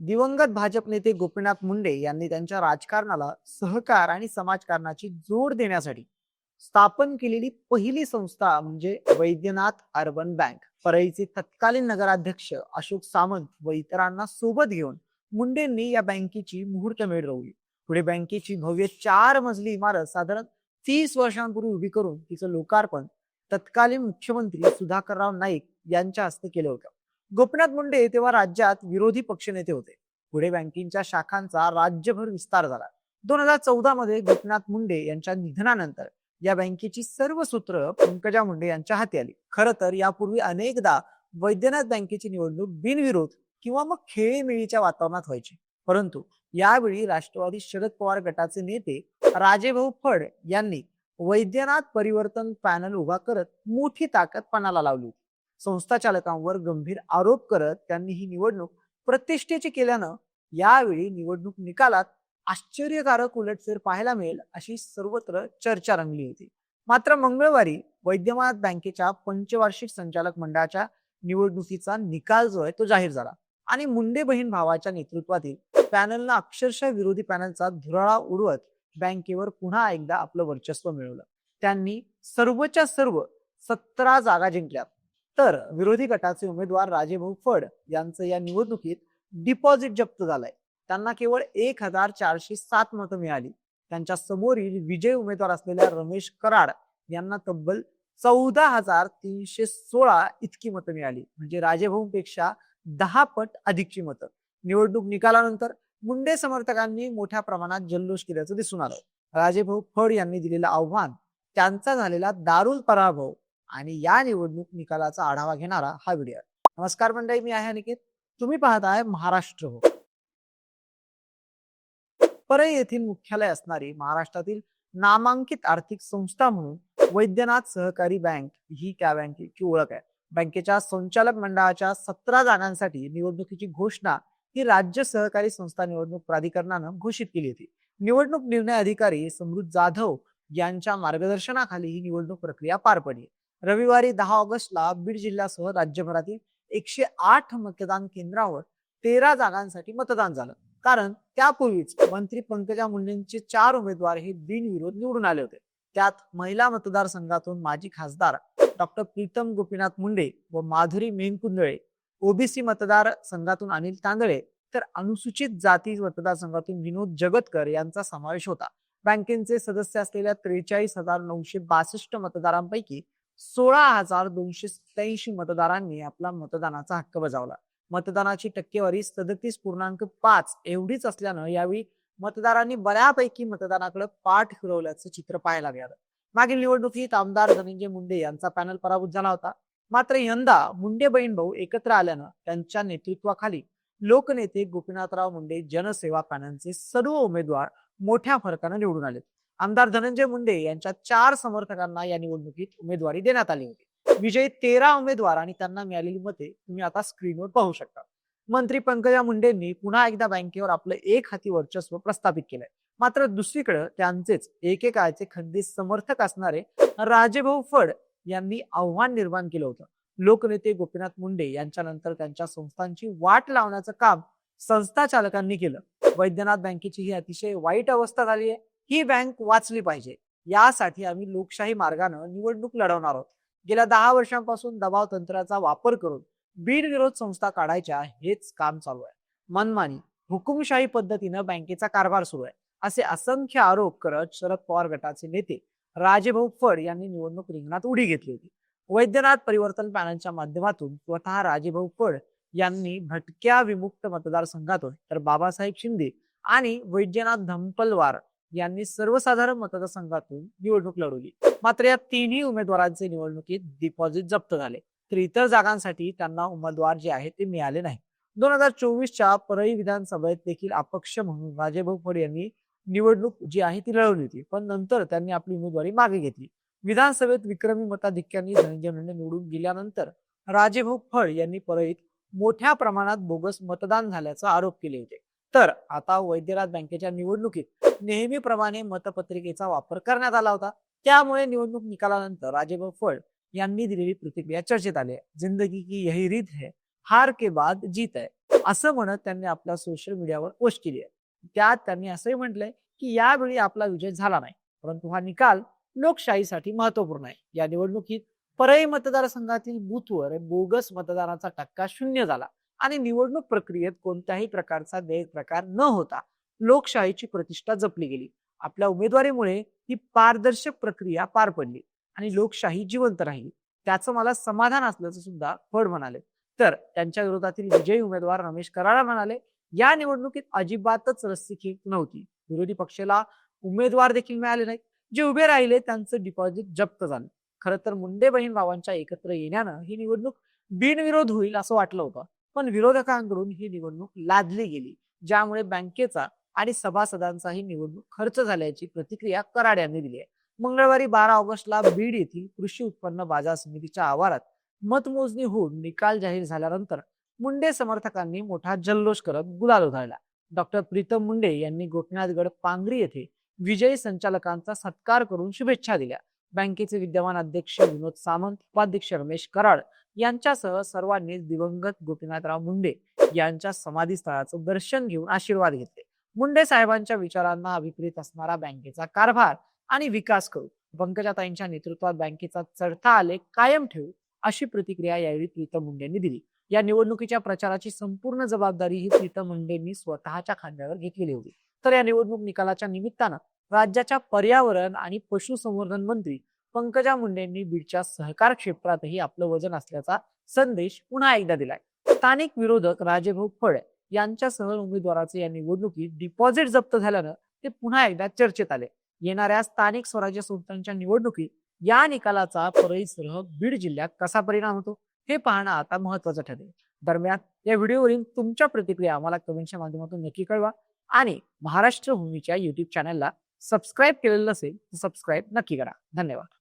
दिवंगत भाजप नेते गोपीनाथ मुंडे यांनी त्यांच्या राजकारणाला सहकार आणि समाजकारणाची जोड देण्यासाठी स्थापन केलेली पहिली संस्था म्हणजे वैद्यनाथ अर्बन बँक. परळीचे तत्कालीन नगराध्यक्ष अशोक सामंत व इतरांना सोबत घेऊन मुंडेंनी या बँकेची मुहूर्तमेढ रोवली. पुढे बँकेची भव्य चार मजली इमारत साधारण तीस वर्षांपूर्वी उभी करून तिचं लोकार्पण तत्कालीन मुख्यमंत्री सुधाकरराव नाईक यांच्या हस्ते केलं होतं. गोपीनाथ मुंडे तेव्हा राज्यात विरोधी पक्षनेते होते. पुढे बँकिंगच्या शाखांचा राज्यभर विस्तार झाला. दोन हजार चौदा मध्ये गोपीनाथ मुंडे यांच्या निधनानंतर या बँकेची सर्व सूत्र पंकजा मुंडे यांच्या हाती आली. खर तर यापूर्वी अनेकदा वैद्यनाथ बँकेची निवडणूक बिनविरोध किंवा मग खेळीमेळीच्या वातावरणात व्हायची. परंतु यावेळी राष्ट्रवादी शरद पवार गटाचे नेते राजेभाऊ फड यांनी वैद्यनाथ परिवर्तन पॅनल उभा करत मोठी ताकद पणाला लावली संस्थाचालकांवर गंभीर आरोप करत त्यांनी ही निवडणूक प्रतिष्ठेची केल्यानं यावेळी निवडणूक निकालात आश्चर्यकारक उलटफेर पाहायला मिळेल अशी सर्वत्र चर्चा रंगली होती. मात्र मंगळवारी वैद्यनाथ बँकेच्या पंचवार्षिक संचालक मंडळाच्या निवडणुकीचा निकाल जो आहे तो जाहीर झाला आणि मुंडे बहीण भावाच्या नेतृत्वातील पॅनलनं अक्षरशः विरोधी पॅनलचा धुराळा उडवत बँकेवर पुन्हा एकदा आपलं वर्चस्व मिळवलं. त्यांनी सर्वच्या सर्व सतरा जागा जिंकल्या. तर विरोधी गटाचे उमेदवार राजेभाऊ फड यांचं या निवडणुकीत डिपॉझिट जप्त झालंय. त्यांना केवळ एक हजार चारशे सात मतं मिळाली. त्यांच्या समोरील विजय उमेदवार असलेल्या रमेश कराड यांना तब्बल चौदा हजार तीनशे सोळा इतकी मतं मिळाली. म्हणजे राजेभाऊंपेक्षा दहा पट अधिकची मतं. निवडणूक निकालानंतर मुंडे समर्थकांनी मोठ्या प्रमाणात जल्लोष केल्याचं दिसून आलं. राजेभाऊ फड यांनी दिलेलं आव्हान त्यांचा झालेला दारुल पराभव आणि या निवडणूक निकालाचा आढावा घेणारा हा व्हिडिओ. नमस्कार मंडळी मी आहे अनिकेत. तुम्ही आहे महाराष्ट्र हो. परळी येथील मुख्यालय असणारी महाराष्ट्रातील नामांकित आर्थिक संस्था म्हणून वैद्यनाथ सहकारी बँक ही त्या बँकेची ओळख आहे. बँकेच्या संचालक मंडळाच्या सतरा जागांसाठी निवडणुकीची घोषणा ही राज्य सहकारी संस्था निवडणूक प्राधिकरणानं घोषित केली होती. निवडणूक निर्णय अधिकारी समृद्ध जाधव यांच्या मार्गदर्शनाखाली ही निवडणूक प्रक्रिया पार पडली. रविवारी दहा ऑगस्टला बीड जिल्ह्यासह राज्यभरातील एकशे आठ मतदान केंद्रावर तेरा जागांसाठी मतदान झालं. कारण त्यापूर्वीच मंत्री पंकजा मुंडेंचे चार उमेदवार हे बिनविरोध निवडून आले होते. त्यात महिला मतदारसंघातून माजी खासदार डॉक्टर प्रीतम गोपीनाथ मुंडे व माधुरी मेनकुंदळे ओबीसी मतदार संघातून अनिल तांदळे तर अनुसूचित जाती मतदारसंघातून विनोद जगतकर यांचा समावेश होता. बँकेचे सदस्य असलेल्या त्रेचाळीस हजार नऊशे बासष्ट मतदारांपैकी सोळा हजार दोनशे सत्याऐंशी मतदारांनी आपला मतदानाचा हक्क बजावला. मतदानाची टक्केवारी सदतीस पूर्णांक पाच एवढीच असल्यानं यावेळी मतदारांनी बऱ्यापैकी मतदानाकडे पाठ फिरवल्याचं चित्र पाहायला मिळालं. मागील निवडणुकीत आमदार धनंजय मुंडे यांचा पॅनल पराभूत झाला होता. मात्र यंदा मुंडे बहीण भाऊ एकत्र आल्यानं त्यांच्या नेतृत्वाखाली लोकनेते गोपीनाथराव मुंडे जनसेवा पॅनलचे सर्व उमेदवार मोठ्या फरकानं निवडून आले आमदार धनंजय मुंडे यांच्या चार समर्थकांना या निवडणुकीत उमेदवारी देण्यात आली होती. विजयी तेरा उमेदवार आणि त्यांना मिळालेली मते तुम्ही आता स्क्रीनवर पाहू शकता. मंत्री पंकजा मुंडेंनी पुन्हा एकदा बँकेवर आपलं एक हाती वर्चस्व प्रस्थापित केलंय. मात्र दुसरीकडे त्यांचेच एकेकाळचे खंदीत समर्थक असणारे राजेभाऊ फड यांनी आव्हान निर्माण केलं होतं. लोकनेते गोपीनाथ मुंडे यांच्यानंतर त्यांच्या संस्थांची वाट लावण्याचं काम संस्था चालकांनी केलं. वैद्यनाथ बँकेची ही अतिशय वाईट अवस्था झाली आहे. ही बँक वाचली पाहिजे. यासाठी आम्ही लोकशाही मार्गानं निवडणूक लढवणार आहोत. गेल्या दहा वर्षांपासून दबाव तंत्राचा वापर करून बिनविरोध संस्था काढायच्या हेच काम चालू आहे. मनमानी हुकुमशाही पद्धतीनं बँकेचा कारभार सुरू आहे. असे असंख्य आरोप करत शरद पवार गटाचे नेते राजेभाऊ फड यांनी निवडणूक रिंगणात उडी घेतली होती. वैद्यनाथ परिवर्तन पॅनलच्या माध्यमातून स्वतः राजेभाऊ फड यांनी भटक्या विमुक्त मतदारसंघातून तर बाबासाहेब शिंदे आणि वैद्यनाथ धंपलवार यांनी सर्वसाधारण मतदारसंघातून निवडणूक लढवली. मात्र या तिन्ही उमेदवारांचे निवडणुकीत डिपॉझिट जप्त झाले. तर इतर जागांसाठी त्यांना उमेदवार जे आहेत ते मिळाले नाही दोन हजार चोवीसच्या परळी विधानसभेत देखील अपक्ष म्हणून राजेभाऊ फड यांनी निवडणूक जी आहे ती लढवली होती. पण नंतर त्यांनी आपली उमेदवारी मागे घेतली. विधानसभेत विक्रमी मताधिक्यांनी धनंजय मुंडे निवडून गेल्यानंतर राजेभाऊ फड यांनी परळीत मोठ्या प्रमाणात बोगस मतदान झाल्याचा आरोप केले होते. तर आता वैद्यनाथ बँकेच्या निवडणुकीत नेहमीप्रमाणे मतपत्रिकेचा वापर करण्यात आला होता. त्यामुळे निवडणूक निकालानंतर राजेभाऊ फड यांनी दिलेली प्रतिक्रिया चर्चेत आली जिंदगी की यही रीत है हार के बाद जीत आहे असं म्हणत त्यांनी आपल्या सोशल मीडियावर पोस्ट केली आहे. त्यात त्यांनी असंही म्हटलंय की यावेळी आपला विजय झाला नाही परंतु हा निकाल लोकशाहीसाठी महत्त्वपूर्ण आहे. या निवडणुकीत परळी मतदारसंघातील बूथवर बोगस मतदानाचा टक्का शून्य झाला. आणि निवडणूक प्रक्रियेत कोणत्याही प्रकारचा गैरप्रकार न होता लोकशाहीची प्रतिष्ठा जपली गेली. आपल्या उमेदवारीमुळे ही पारदर्शक प्रक्रिया पार पडली आणि लोकशाही जिवंत राहिली. त्याचं मला समाधान असल्याचं सुद्धा फड म्हणाले. तर त्यांच्या विरोधातील विजयी उमेदवार रमेश कराडा म्हणाले या निवडणुकीत अजिबातच रस्सीखेच नव्हती. विरोधी पक्षाला उमेदवार देखील मिळाले नाहीत. जे उभे राहिले त्यांचं डिपॉझिट जप्त झालं. खरं तर मुंडे बहीण भावांच्या एकत्र येण्यानं ही निवडणूक बिनविरोध होईल असं वाटलं होतं. पण विरोधकांकडून ही निवडणूक लादली गेली ज्यामुळे बँकेचा आणि सभासदांचाही निवडणूक खर्च झाल्याची प्रतिक्रिया कराड यांनी दिली आहे. मंगळवारी बारा ऑगस्टला बीड येथील कृषी उत्पन्न बाजार समितीच्या आवारात मतमोजणी होऊन निकाल जाहीर झाल्यानंतर मुंडे समर्थकांनी मोठा जल्लोष करत गुलाल उधळला. डॉक्टर प्रीतम मुंडे यांनी गोपीनाथगड पांगरी येथे विजयी संचालकांचा सत्कार करून शुभेच्छा दिल्या. बँकेचे विद्यमान अध्यक्ष विनोद सामंत उपाध्यक्ष रमेश कराड यांच्यासह सर्वांनी दिवंगत गोपीनाथराव मुंडे यांच्या समाधीस्थळाचं दर्शन घेऊन आशीर्वाद घेतले. मुंडे साहेबांच्या विचारांना अभिप्रेत असणारा बँकेचा कारभार आणि विकास करू पंकजाताईंच्या नेतृत्वात बँकेचा चढता आलेख कायम ठेवू अशी प्रतिक्रिया यावेळी प्रीतम मुंडेंनी दिली. या निवडणुकीच्या प्रचाराची संपूर्ण जबाबदारी ही प्रीतम मुंडेंनी स्वतःच्या खांद्यावर घेतलेली होती. तर या निवडणूक निकालाच्या निमित्तानं राज्याच्या पर्यावरण आणि पशुसंवर्धन मंत्री पंकजा मुंडेंनी बीडच्या सहकार क्षेत्रातही आपलं वजन असल्याचा संदेश पुन्हा एकदा दिलाय. स्थानिक विरोधक राजेभाऊ फळ यांच्यासह उमेदवाराचे या निवडणुकीत डिपॉझिट जप्त झाल्यानं ते पुन्हा एकदा चर्चेत आले. येणाऱ्या स्थानिक स्वराज्य संस्थांच्या निवडणुकीत या निकालाचा परळीसह बीड जिल्ह्यात कसा परिणाम होतो हे पाहणं आता महत्वाचं ठरेल. दरम्यान या व्हिडिओवरील तुमच्या प्रतिक्रिया आम्हाला कमेंटच्या माध्यमातून नक्की कळवा आणि महाराष्ट्र भूमीच्या युट्यूब चॅनलला सबस्क्राईब केलेलं असेल तर सबस्क्राईब नक्की करा. धन्यवाद.